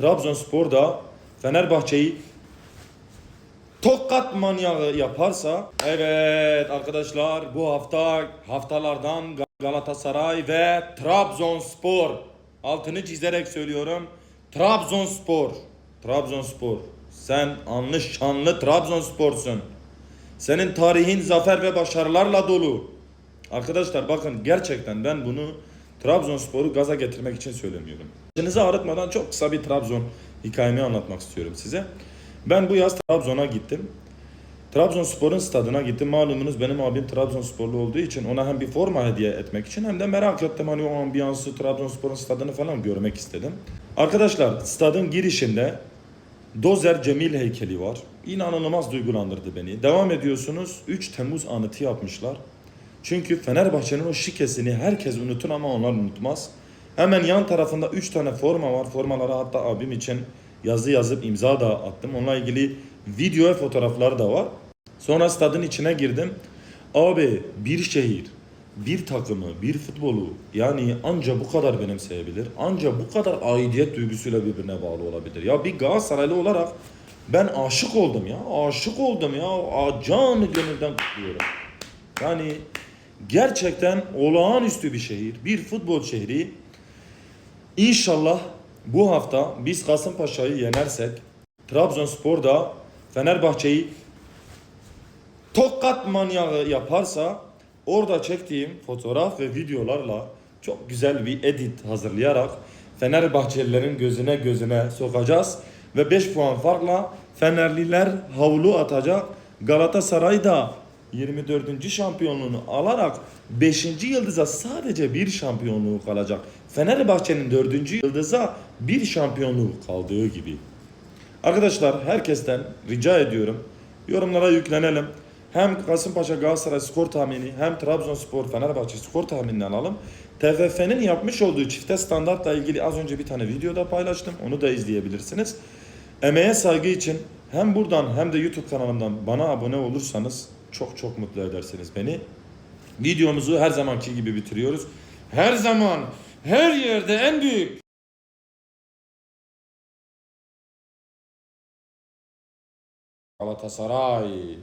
Trabzonspor da Fenerbahçe'yi Tokat manyağı yaparsa evet arkadaşlar bu hafta haftalardan Galatasaray ve Trabzonspor. Altını çizerek söylüyorum Trabzonspor. Trabzonspor sen anlı şanlı Trabzonsporsun. Senin tarihin zafer ve başarılarla dolu. Arkadaşlar bakın gerçekten ben bunu Trabzonspor'u gaza getirmek için söylemiyorum Başınızı ağrıtmadan çok kısa bir Trabzon hikayemi anlatmak istiyorum size. Ben bu yaz Trabzon'a gittim. Trabzonspor'un stadına gittim. Malumunuz benim abim Trabzonsporlu olduğu için ona hem bir forma hediye etmek için hem de merak ettim hani o ambiyansı Trabzonspor'un stadını falan görmek istedim. Arkadaşlar stadın girişinde Dozer Cemil heykeli var. İnanılmaz duygulandırdı beni. Devam ediyorsunuz 3 Temmuz anıtı yapmışlar. Çünkü Fenerbahçe'nin o şikesini herkes unutur ama onlar unutmaz. Hemen yan tarafında 3 tane forma var. Formalara hatta abim için yazı yazıp imza da attım. Onunla ilgili video ve fotoğraflar da var. Sonra stadın içine girdim. Abi bir şehir, bir takımı, bir futbolu yani anca bu kadar benimseyebilir. Anca bu kadar aidiyet duygusuyla birbirine bağlı olabilir. Ya bir Galatasaraylı olarak ben aşık oldum ya. Aşık oldum ya. Canı gönülden kutluyorum. Yani gerçekten olağanüstü bir şehir. Bir futbol şehri. İnşallah bu hafta biz Kasımpaşa'yı yenersek Trabzonspor da Fenerbahçe'yi tokat manyağı yaparsa orada çektiğim fotoğraf ve videolarla çok güzel bir edit hazırlayarak Fenerbahçelilerin gözüne gözüne sokacağız ve 5 puan farkla Fenerliler havlu atacak. Galatasaray da 24. şampiyonluğunu alarak 5. yıldıza sadece bir şampiyonluğu kalacak. Fenerbahçe'nin 4. yıldıza bir şampiyonluğu kaldığı gibi. Arkadaşlar herkesten rica ediyorum yorumlara yüklenelim. Hem Kasımpaşa Galatasaray skor tahmini hem Trabzonspor Fenerbahçe skor tahminini alalım. TFF'nin yapmış olduğu çifte standartla ilgili az önce bir tane videoda paylaştım. Onu da izleyebilirsiniz. Emeğe saygı için hem buradan hem de YouTube kanalımdan bana abone olursanız çok çok mutlu edersiniz beni. Videomuzu her zamanki gibi bitiriyoruz. Her zaman her yerde en büyük Galatasaray